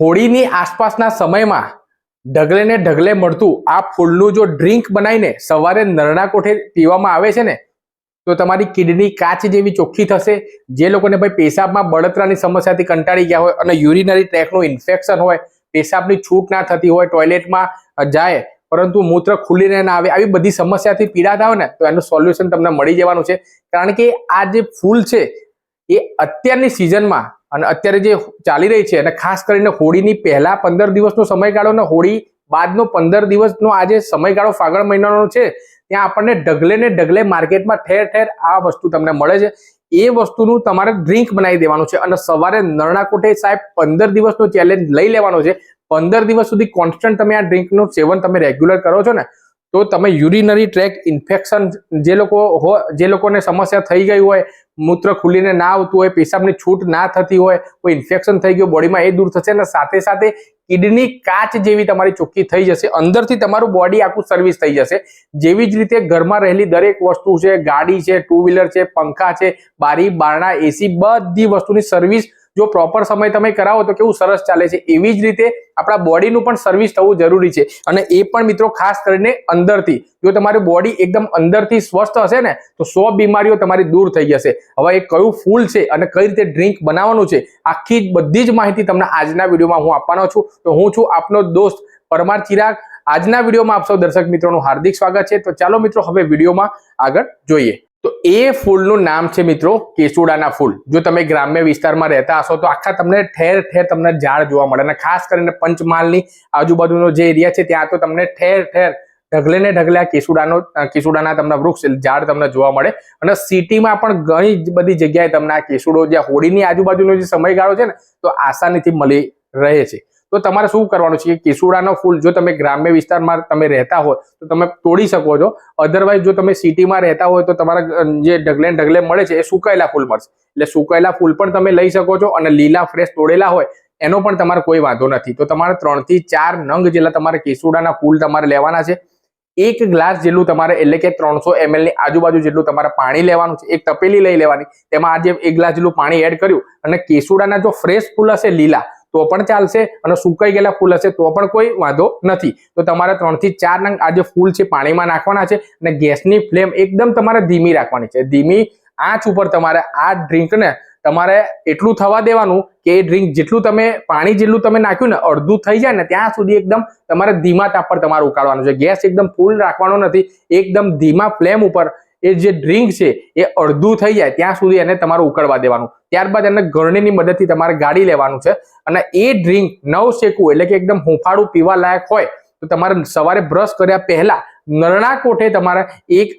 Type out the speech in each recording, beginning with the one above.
હોળીની આસપાસના સમયમાં ઢગલે ને ઢગલે મળતું આ ફૂલનું જો ડ્રિંક બનાવીને સવારે નરણા કોઠે પીવામાં આવે છે ને, તો તમારી કિડની કાચ જેવી ચોખ્ખી થશે. જે લોકોને ભાઈ પેશાબમાં બળતરાની સમસ્યાથી કંટાળી ગયા હોય અને યુરિનરી ટ્રેકનું ઇન્ફેક્શન હોય, પેશાબની છૂટ ના થતી હોય, ટોયલેટમાં જાય, પરંતુ મૂત્ર ખુલીને ના આવે, આવી બધી સમસ્યાથી પીડાતા હોય ને, તો એનું સોલ્યુશન તમને મળી જવાનું છે. કારણ કે આ જે ફૂલ છે, એ અત્યારની સિઝનમાં અને અત્યારે જે ચાલી રહી છે, અને ખાસ કરીને હોળીની પહેલા પંદર દિવસનો સમયગાળો ને હોળી બાદનો પંદર દિવસનો આ જે સમયગાળો ફાગણ મહિનાનો છે, ત્યાં આપણને ઢગલે ને ઢગલે માર્કેટમાં ઠેર ઠેર આ વસ્તુ તમને મળે છે. એ વસ્તુનું તમારે ડ્રિંક બનાવી દેવાનું છે અને સવારે નરણા કોઠે સાહેબ પંદર દિવસનો ચેલેન્જ લઈ લેવાનો છે. પંદર દિવસ સુધી કોન્સ્ટન્ટ તમે આ ડ્રિંકનું સેવન તમે રેગ્યુલર કરો છો ને તો તમે યુરિનરી ટ્રેક ઇન્ફેક્શન જે લોકો હો, જે લોકોને સમસ્યા થઈ ગઈ હોય, મૂત્ર ખુલીને ના આવતું હોય, પેશાબની છૂટ ના થતી હોય, કોઈ ઇન્ફેક્શન થઈ ગયું બોડીમાં એ દૂર થશે અને સાથે સાથે કિડની કાચ જેવી તમારી ચોખ્ખી થઈ જશે, અંદરથી તમારું બોડી આખું સર્વિસ થઈ જશે. જેવી જ રીતે ઘરમાં રહેલી દરેક વસ્તુ છે, ગાડી છે ટુ વ્હીલર છે, પંખા છે, બારી, બારણા એસી બધી વસ્તુની સર્વિસ જો પ્રોપર સમય તમે કરાવો તો કેવું સરસ ચાલે છે. એવી જ રીતે આપણા બોડીનું પણ સર્વિસ થવું જરૂરી છે. અને એ પણ મિત્રો ખાસ કરીને અંદરથી. જો તમારી બોડી એકદમ અંદરથી સ્વસ્થ હશે ને, તો સો બીમારીઓ તમારી દૂર થઈ જશે. હવે એ કયું ફૂલ છે અને કઈ રીતે ડ્રિંક બનાવવાનું છે, આખી બધી જ માહિતી તમને આજના વિડીયોમાં હું આપવાનો છું. તો હું છું આપનો દોસ્ત પરમાર ચિરાગ. આજના વિડીયોમાં આપ સૌ દર્શક મિત્રોનું હાર્દિક સ્વાગત છે. તો ચાલો મિત્રો, હવે વિડીયોમાં આગળ જોઈએ. તો એ ફૂલનું નામ છે મિત્રો કેસુડાના ફૂલ. જો તમે ગ્રામ્ય વિસ્તારમાં રહેતા હશો તો આખા તમને ઠેર ઠેર તમને ઝાડ જોવા મળે અને ખાસ કરીને પંચમહાલની આજુબાજુનો જે એરિયા છે ત્યાં તો તમને ઠેર ઠેર ઢગલે ને ઢગલે આ કેસુડાનો કેસુડાના તમને વૃક્ષ, ઝાડ તમને જોવા મળે. અને સિટીમાં પણ ઘણી બધી જગ્યાએ તમને આ કેસુડો જ્યાં હોળીની આજુબાજુનો જે સમયગાળો છે ને, તો આસાનીથી મળી રહે છે. તો તમારે શું કરવાનું છે? કે કેસુડાનો ફૂલ જો તમે ગ્રામ્ય વિસ્તારમાં તમે રહેતા હોય, તો તમે તોડી શકો છો. અધરવાઇઝ જો તમે સિટીમાં રહેતા હોય, તો તમારા જે ઢગલે ઢગલે મળે છે, એ સુકાયેલા ફૂલ મળશે. એટલે સુકાયેલા ફૂલ પણ તમે લઈ શકો છો અને લીલા ફ્રેશ તોડેલા હોય, એનો પણ તમારે કોઈ વાંધો નથી. તો તમારે ત્રણથી ચાર નંગ જેટલા તમારે કેસુડાના ફૂલ તમારે લેવાના છે. એક ગ્લાસ જેટલું તમારે, એટલે કે ત્રણસો એમએલની આજુબાજુ જેટલું તમારે પાણી લેવાનું છે. એક તપેલી લઈ લેવાની. તેમાં આજે એક ગ્લાસ જેટલું પાણી એડ કર્યું અને કેસુડાના જો ફ્રેશ ફૂલ હશે લીલા તો પણ ચાલશે અને સુકાઈ ગયેલા ફૂલ હશે તો પણ કોઈ વાંધો નથી. તો તમારે ત્રણથી ચાર નંગ આ જે ફૂલ છે પાણીમાં નાખવાના છે અને ગેસની ફ્લેમ એકદમ તમારે ધીમી રાખવાની છે. ધીમી આંચ ઉપર તમારે આ ડ્રિંકને તમારે એટલું થવા દેવાનું કે એ ડ્રિંક જેટલું તમે પાણી જેટલું તમે નાખ્યું ને અડધું થઈ જાય ને ત્યાં સુધી એકદમ તમારે ધીમા તાપ પર તમારે ઉકાળવાનું છે. ગેસ એકદમ ફૂલ રાખવાનો નથી. એકદમ ધીમા ફ્લેમ ઉપર એ જે ડ્રિંક છે, એ અડધું થઈ જાય ત્યાં સુધી એને તમારે ઉકળવા દેવાનું. ત્યારબાદ એને ગરણીની મદદથી તમારે ગાળી લેવાનું છે. અને એ ડ્રિંક નવ શેકવું એટલે કે એકદમ હુંફાળું પીવા લાયક હોય, તો તમારે સવારે બ્રશ કર્યા પહેલા નરણા કોઠે તમારે એક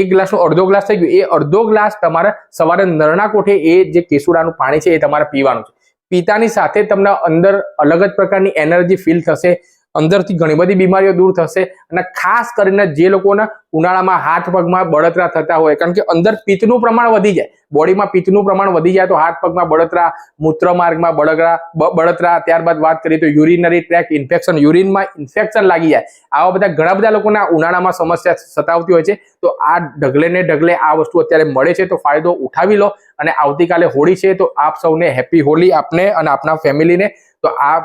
એક ગ્લાસનો અડધો ગ્લાસ થઈ ગયો. એ અડધો ગ્લાસ તમારે સવારે નરણા કોઠે એ જે કેસુડાનું પાણી છે એ તમારે પીવાનું છે. પીતાની સાથે તમને અંદર અલગ જ પ્રકારની એનર્જી ફીલ થશે. અંદરથી ઘણી બધી બીમારીઓ દૂર થશે અને ખાસ કરીને જે લોકોના ઉનાળામાં હાથ પગમાં બળતરા થતા હોય, કારણ કે અંદર પિત્તનું પ્રમાણ વધી જાય, બોડીમાં પિત્તનું પ્રમાણ વધી જાય તો હાથ પગમાં બળતરા મૂત્ર માર્ગમાં બળતરા બ- બળતરા, ત્યારબાદ વાત કરીએ તો યુરિનરી ટ્રેક ઇન્ફેક્શન, યુરિનમાં ઇન્ફેક્શન લાગી જાય. આવા બધા ઘણા બધા લોકોના ઉનાળામાં સમસ્યા સતાવતી હોય છે, તો આ ઢગલે ને ઢગલે આ વસ્તુ અત્યારે મળે છે, તો ફાયદો ઉઠાવી લો અને આવતીકાલે હોળી છે, તો આપ સૌને હેપી હોળી આપને અને આપના ફેમિલીને. તો આ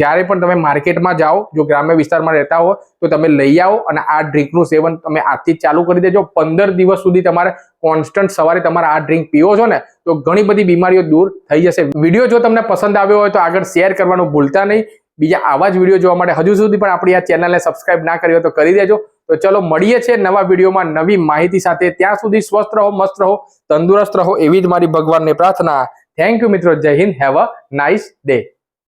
જ્યારે પણ તમે માર્કેટમાં જાઓ, જો ગ્રામ્ય વિસ્તારમાં રહેતા હો, તો તમે લઈ આવો અને આ ડ્રિંકનું સેવન તમે આજથી ચાલુ કરી દેજો. પંદર દિવસ સુધી તમારે કોન્સ્ટન્ટ સવારે તમારે આ ડ્રિંક પીવો છો ને, તો ઘણી બધી બીમારીઓ દૂર થઈ જશે. વીડિયો જો તમને પસંદ આવ્યો હોય તો આગળ શેર કરવાનું ભૂલતા નહીં. બીજા આવા જ વીડિયો જોવા માટે હજુ સુધી પણ આપણી આ ચેનલને સબસ્ક્રાઇબ ના કરી હોય તો કરી દેજો. તો ચલો, મળીએ છીએ નવા વિડીયોમાં નવી માહિતી સાથે. ત્યાં સુધી સ્વસ્થ રહો, મસ્ત રહો, તંદુરસ્ત રહો એવી જ મારી ભગવાનને પ્રાર્થના. થેન્ક યુ મિત્રો. જય Hind. Have a nice day